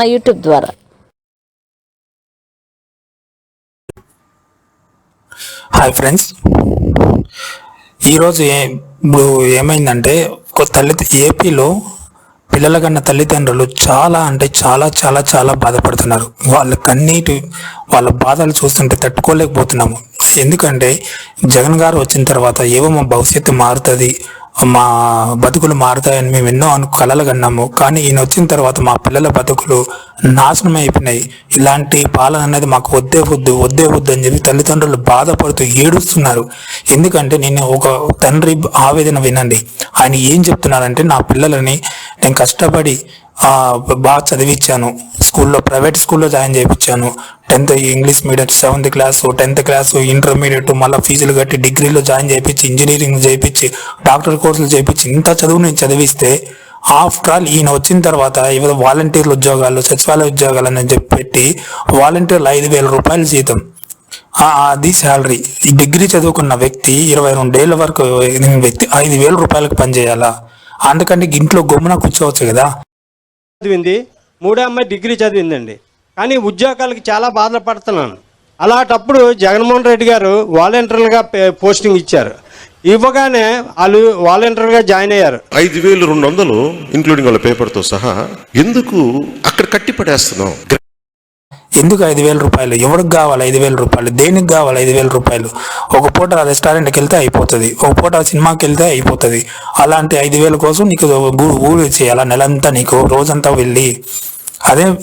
నా యూట్యూబ్ ద్వారా. Hi friends. ఈరోజు ఏ ఇప్పుడు ఏమైందంటే ఒక తల్లి ఏపీలో పిల్లల కన్నా తల్లిదండ్రులు చాలా అంటే చాలా చాలా చాలా బాధపడుతున్నారు. వాళ్ళ కన్నీటి వాళ్ళ బాధలు చూస్తుంటే తట్టుకోలేకపోతున్నాము. ఎందుకంటే జగన్ గారు వచ్చిన తర్వాత ఏవో మా భవిష్యత్తు మారుతుంది మా బతుకులు మారుతాయని మేము ఎన్నో అను కలలు కన్నాము. కానీ ఈయన వచ్చిన తర్వాత మా పిల్లల బతుకులు నాశనం అయిపోయినాయి. ఇలాంటి పాలన అనేది మాకు వద్దే వద్దు వద్దే వద్దు అని చెప్పి తల్లిదండ్రులు బాధపడుతూ ఏడుస్తున్నారు. ఎందుకంటే నేను ఒక తండ్రి ఆవేదన వినండి. ఆయన ఏం చెప్తున్నారంటే నా పిల్లలని నేను కష్టపడి బాగా చదివించాను స్కూల్లో ప్రైవేట్ స్కూల్లో జాయిన్ చేయించాను tenth English medium seventh class tenth class intermediate మళ్ళీ ఫీజులు కట్టి డిగ్రీలో జాయిన్ చేయించి ఇంజనీరింగ్ చేయించి డాక్టర్ కోర్సులు చేయించి ఇంత చదువు నేను చదివిస్తే ఆఫ్టర్ ఆల్ ఈయన వచ్చిన తర్వాత ఏదో వాలంటీర్ల ఉద్యోగాలు సచివాలయ ఉద్యోగాలు అని చెప్పి పెట్టి వాలంటీర్లు ఐదు వేల రూపాయలు జీతం. అది శాలరీ. డిగ్రీ చదువుకున్న వ్యక్తి ఇరవై రెండేళ్ళ వరకు వ్యక్తి ఐదు వేల రూపాయలకు పనిచేయాలా అందుకంటే ఇంట్లో గమ్మున కూర్చోవచ్చు కదా. చదివింది మూడో అమ్మాయి డిగ్రీ చదివిందండి. కానీ ఉద్యోగాలకి చాలా బాధపడుతున్నాను. అలాంటప్పుడు జగన్మోహన్ రెడ్డి గారు వాలంటీర్లుగా పోస్టింగ్ ఇచ్చారు. ఇవ్వగానే వాళ్ళు వాలంటీర్గా జాయిన్ అయ్యారు. ఐదు వేలు రెండు వందలు ఇంక్లూడింగ్ వాళ్ళ పేపర్తో సహా ఎందుకు అక్కడ కట్టి పడేస్తున్నావు? ఎందుకు ఐదు వేల రూపాయలు? ఎవరికి కావాలి ఐదు వేల రూపాయలు? దేనికి కావాలి ఐదు వేల రూపాయలు? ఒక పూట రెస్టారెంట్కి వెళ్తే అయిపోతుంది. ఒక పూట సినిమాకి వెళ్తే అయిపోతుంది. అలాంటి ఐదు వేల కోసం నీకు ఊ- ఊరు చేయాలి? నెలంతా నీకు రోజంతా వెళ్ళి. అదే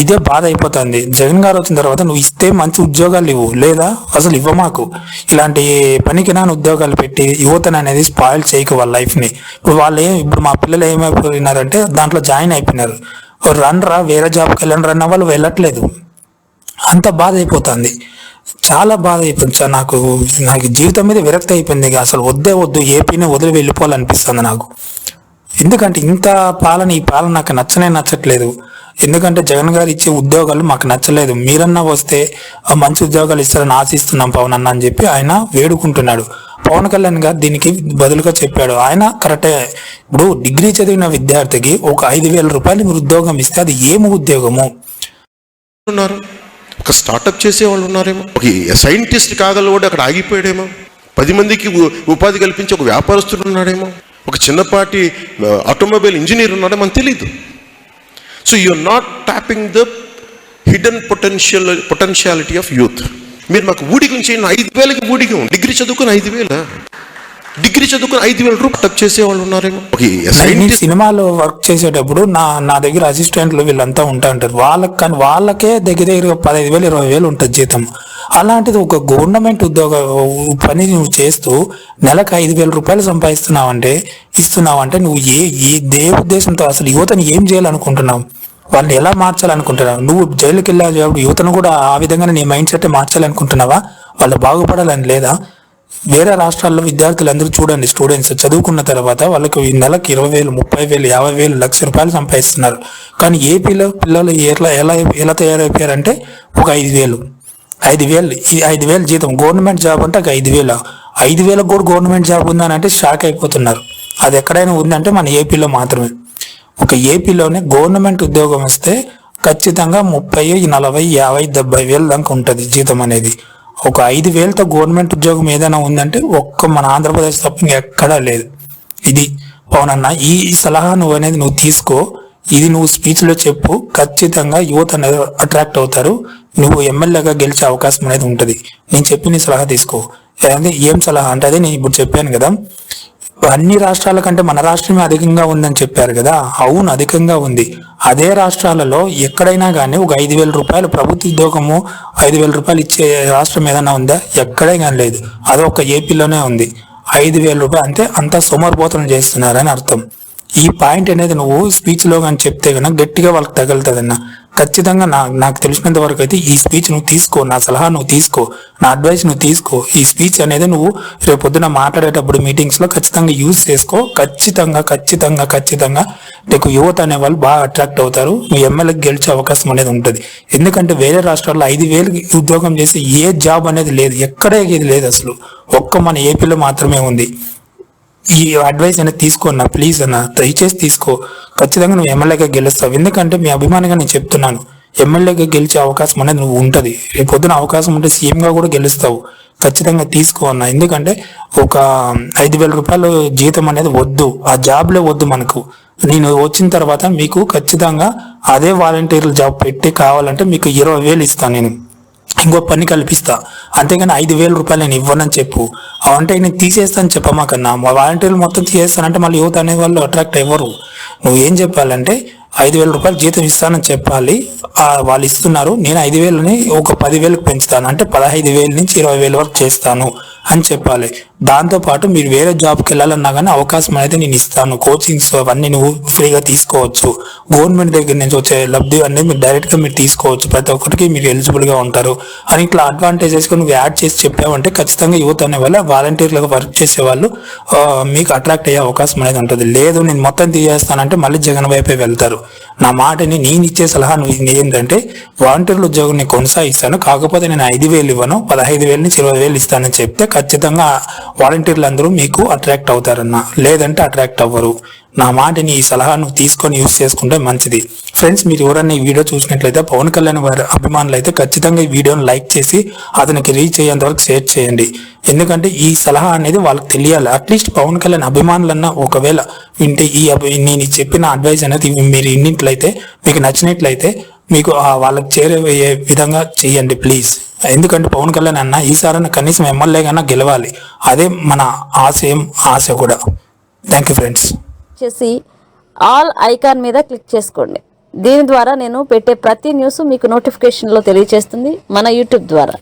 ఇదే బాధ అయిపోతుంది. జగన్ గారు వచ్చిన తర్వాత నువ్వు ఇస్తే మంచి ఉద్యోగాలు ఇవ్వు. లేదా? అసలు ఇవ్వ మాకు. ఇలాంటి పనికినా ఉద్యోగాలు పెట్టి యువతను అనేది స్పాయిల్ చేయకు వాళ్ళ లైఫ్ని. ఇప్పుడు వాళ్ళు ఏం ఇప్పుడు మా పిల్లలు ఏమైపోయినారంటే దాంట్లో జాయిన్ అయిపోయినారు. రన్ రా వేరే జాబ్కి వెళ్ళండి రన్ వాళ్ళు వెళ్ళట్లేదు. అంత బాధ అయిపోతుంది చాలా బాధ అయిపోయింది నాకు. నాకు జీవితం మీద విరక్తి అయిపోయింది. అసలు వద్దే వద్దు ఏపీనే వదిలి వెళ్ళిపోవాలనిపిస్తుంది నాకు. ఎందుకంటే ఇంత పాలన ఈ పాలన నాకు నచ్చనే నచ్చట్లేదు. ఎందుకంటే జగన్ గారు ఇచ్చే ఉద్యోగాలు మాకు నచ్చలేదు. మీరన్నా వస్తే మంచి ఉద్యోగాలు ఇస్తారని ఆశిస్తున్నాం పవన్ అన్న అని చెప్పి ఆయన వేడుకుంటున్నాడు. పవన్ కళ్యాణ్ గారు దీనికి బదులుగా చెప్పాడు. ఆయన కరెక్టే. ఇప్పుడు డిగ్రీ చదివిన విద్యార్థికి ఒక ఐదు వేల రూపాయలు మీరు ఉద్యోగం ఇస్తే అది ఏమి ఉద్యోగము? ఒక స్టార్టప్ చేసే వాళ్ళు ఉన్నారేమో. ఒక సైంటిస్ట్ కాగలవాడు అక్కడ ఆగిపోయాడేమో. పది మందికి ఉపాధి కల్పించి ఒక వ్యాపారస్తుడు ఉన్నాడేమో. ఒక చిన్నపాటి ఆటోమొబైల్ ఇంజనీర్ ఉన్నాడో మనకు తెలియదు so you are not tapping the hidden potential potentiality of youth మీరు మాకు ఊడికం చేయండి ఐదు వేలకి ఊడికం డిగ్రీ చదువుకుని ఐదు వేల? డిగ్రీ చదువుకుని ఐదు వేల రూపాయలు టప్ చేసే వాళ్ళు ఉన్నారేమో సినిమాలో వర్క్ చేసేటప్పుడు నా నా దగ్గర అసిస్టెంట్లు వీళ్ళంతా ఉంటా ఉంటారు వాళ్ళకి కానీ వాళ్ళకే దగ్గర దగ్గర పదహైదు వేలు ఇరవై వేలు ఉంటుంది జీతం. అలాంటిది ఒక గవర్నమెంట్ ఉద్యోగ పని నువ్వు చేస్తూ నెలకు ఐదు వేల రూపాయలు సంపాదిస్తున్నావంటే ఇస్తున్నావంటే నువ్వు ఏ ఏ ఏ ఉద్దేశంతో అసలు యువతని ఏం చేయాలనుకుంటున్నావు? వాళ్ళని ఎలా మార్చాలనుకుంటున్నావు? నువ్వు జైలుకి వెళ్ళేటప్పుడు యువతను కూడా ఆ విధంగానే నీ మైండ్ సెట్ మార్చాలనుకుంటున్నావా? వాళ్ళు బాగుపడాలని లేదా? వేరే రాష్ట్రాల్లో విద్యార్థులందరూ చూడండి స్టూడెంట్స్ చదువుకున్న తర్వాత వాళ్ళకి ఈ నెలకి ఇరవై వేలు ముప్పై వేలు యాభై వేలు లక్ష రూపాయలు సంపాదిస్తున్నారు. కానీ ఏపీలో పిల్లలు ఎట్లా ఎలా ఎలా తయారైపోయారంటే ఒక ఐదు వేలు. ఐదు వేలు ఐదు వేలు జీతం. గవర్నమెంట్ జాబ్ అంటే ఒక ఐదు వేలు. ఐదు వేలకు కూడా గవర్నమెంట్ జాబ్ ఉందని అంటే షాక్ అయిపోతున్నారు. అది ఎక్కడైనా ఉందంటే మన ఏపీలో మాత్రమే. ఒక ఏపీలోనే గవర్నమెంట్ ఉద్యోగం వస్తే ఖచ్చితంగా ముప్పై నలభై యాభై డెబ్బై వేలు దాకా ఉంటుంది జీతం అనేది. ఒక ఐదు వేలతో గవర్నమెంట్ ఉద్యోగం ఏదైనా ఉందంటే ఒక్క మన ఆంధ్రప్రదేశ్ తప్ప ఎక్కడా లేదు. ఇది పవనన్న ఈ సలహా నువ్వు అనేది నువ్వు తీసుకో. ఇది నువ్వు స్పీచ్లో చెప్పు. ఖచ్చితంగా యువత అనేది అట్రాక్ట్ అవుతారు. నువ్వు ఎమ్మెల్యేగా గెలిచే అవకాశం అనేది ఉంటుంది. నేను చెప్పి నీ సలహా తీసుకో. అదే ఏం సలహా? అంటే అదే నేను ఇప్పుడు చెప్పాను కదా. అన్ని రాష్ట్రాల కంటే మన రాష్ట్రమే అధికంగా ఉందని చెప్పారు కదా? అవును అధికంగా ఉంది. అదే రాష్ట్రాలలో ఎక్కడైనా కానీ ఒక ఐదు వేల రూపాయలు ప్రభుత్వ ఉద్యోగము ఐదు వేల రూపాయలు ఇచ్చే రాష్ట్రం ఏదైనా ఉందా? ఎక్కడే కానీ లేదు. అది ఒక ఏపీలోనే ఉంది. ఐదు వేల రూపాయలు అంటే అంతా సోమరిపోతనం చేస్తున్నారని అర్థం. ఈ పాయింట్ అనేది నువ్వు స్పీచ్లో కానీ చెప్తే కనుక గట్టిగా వాళ్ళకి తగులుతుందన్న. ఖచ్చితంగా నా నాకు తెలిసినంత వరకు అయితే ఈ స్పీచ్ నువ్వు తీసుకో నా సలహా నువ్వు తీసుకో నా అడ్వైస్ నువ్వు తీసుకో. ఈ స్పీచ్ అనేది నువ్వు రేపు పొద్దున మాట్లాడేటప్పుడు మీటింగ్స్లో ఖచ్చితంగా యూజ్ చేసుకో. ఖచ్చితంగా ఖచ్చితంగా ఖచ్చితంగా నీకు యువత అనే వాళ్ళు బాగా అట్రాక్ట్ అవుతారు. నువ్వు ఎమ్మెల్యేకి గెలిచే అవకాశం అనేది ఉంటుంది. ఎందుకంటే వేరే రాష్ట్రాల్లో ఐదు వేలు ఉద్యోగం చేసే ఏ జాబ్ అనేది లేదు. ఎక్కడే ఇది లేదు అసలు. ఒక్క మన ఏపీలో మాత్రమే ఉంది. ఈ అడ్వైస్ అనేది తీసుకో అన్న ప్లీజ్ అన్న దయచేసి తీసుకో. ఖచ్చితంగా నువ్వు ఎమ్మెల్యేగా గెలుస్తావు. ఎందుకంటే మీ అభిమానిగా నేను చెప్తున్నాను ఎమ్మెల్యేగా గెలిచే అవకాశం అనేది నువ్వు ఉంటుంది. రేపు పొద్దున అవకాశం ఉంటే సీఎంగా కూడా గెలుస్తావు. ఖచ్చితంగా తీసుకో అన్న. ఎందుకంటే ఒక ఐదు వేల రూపాయలు జీతం అనేది వద్దు. ఆ జాబ్లే వద్దు మనకు. నేను వచ్చిన తర్వాత మీకు ఖచ్చితంగా అదే వాలంటీర్ల జాబ్ పెట్టి కావాలంటే మీకు ఇరవై వేలు ఇస్తాను నేను. ఇంకో పని కల్పిస్తా. అంతేగాని ఐదు వేల రూపాయలు నేను ఇవ్వనని చెప్పు. అంటే నేను తీసేస్తాను చెప్పమాకన్నా. మా వాలంటీర్లు మొత్తం తీసేస్తానంటే మళ్ళీ యువత అనే వాళ్ళు అట్రాక్ట్ అవ్వరు నువ్వు ఏం చెప్పాలంటే ఐదు వేల రూపాయలు జీతం ఇస్తానని చెప్పాలి. వాళ్ళు ఇస్తున్నారు. నేను ఐదు వేలని ఒక పదివేలకు పెంచుతాను. అంటే పదహైదు వేల నుంచి ఇరవై వేల వరకు చేస్తాను. అని చెప్పాలి. దాంతో పాటు మీరు వేరే జాబ్కి వెళ్ళాలన్నా కానీ అవకాశం అనేది నేను ఇస్తాను. కోచింగ్స్ అవన్నీ నువ్వు ఫ్రీగా తీసుకోవచ్చు. గవర్నమెంట్ దగ్గర నుంచి వచ్చే లబ్ధి అనేది మీరు డైరెక్ట్గా మీరు తీసుకోవచ్చు. ప్రతి ఒక్కరికి మీరు ఎలిజిబుల్గా ఉంటారు. అని ఇట్లా అడ్వాంటేజెస్కి నువ్వు యాడ్ చేసి చెప్పావంటే ఖచ్చితంగా యూత్ అనే వాళ్ళు వాలంటీర్లుగా వర్క్ చేసే వాళ్ళు మీకు అట్రాక్ట్ అయ్యే అవకాశం అనేది ఉంటుంది. లేదు నేను మొత్తం తీసేస్తానంటే మళ్ళీ జగన్ వైపే వెళ్తారు. నా మాటని నేను ఇచ్చే సలహా నువ్వు ఏంటంటే వాలంటీర్ల ఉద్యోగం నేను కొనసాగిస్తాను. కాకపోతే నేను ఐదు వేలు ఇవ్వను పదహైదు వేలు నుంచి ఇరవై వేలు ఇస్తానని చెప్తే ఖచ్చితంగా వాలంటీర్లు అందరూ మీకు అట్రాక్ట్ అవుతారన్న. లేదంటే అట్రాక్ట్ అవ్వరు. నా మాటని ఈ సలహాను తీసుకొని యూస్ చేసుకుంటే మంచిది. ఫ్రెండ్స్ మీరు ఎవరన్నా ఈ వీడియో చూసినట్లయితే పవన్ కళ్యాణ్ వారి అభిమానులు అయితే ఖచ్చితంగా ఈ వీడియోను లైక్ చేసి అతనికి రీచ్ అయ్యేంత వరకు షేర్ చేయండి. ఎందుకంటే ఈ సలహా అనేది వాళ్ళకి తెలియాలి. అట్లీస్ట్ పవన్ కళ్యాణ్ అభిమానులన్నా ఒకవేళ వింటే ఈ అభి- నేను చెప్పిన అడ్వైస్ అనేది మీరు ఇన్నిట్లయితే మీకు నచ్చినట్లయితే మీకు వాళ్ళకి చేరే విధంగా చేయండి ప్లీజ్. ఎందుకంటే పవన్ కళ్యాణ్ అన్న ఈసారి కనీసం ఎమ్మెల్యే కన్నా గెలవాలి. అదే మన ఆశయం ఆశ కూడా. థ్యాంక్ యూ ఫ్రెండ్స్ చేసి ఆల్ ఐకాన్ మీద క్లిక్ చేసుకోండి. దీని ద్వారా నేను పెట్టే ప్రతి న్యూస్ మీకు నోటిఫికేషన్లో తెలియజేస్తుంది మన యూట్యూబ్ ద్వారా.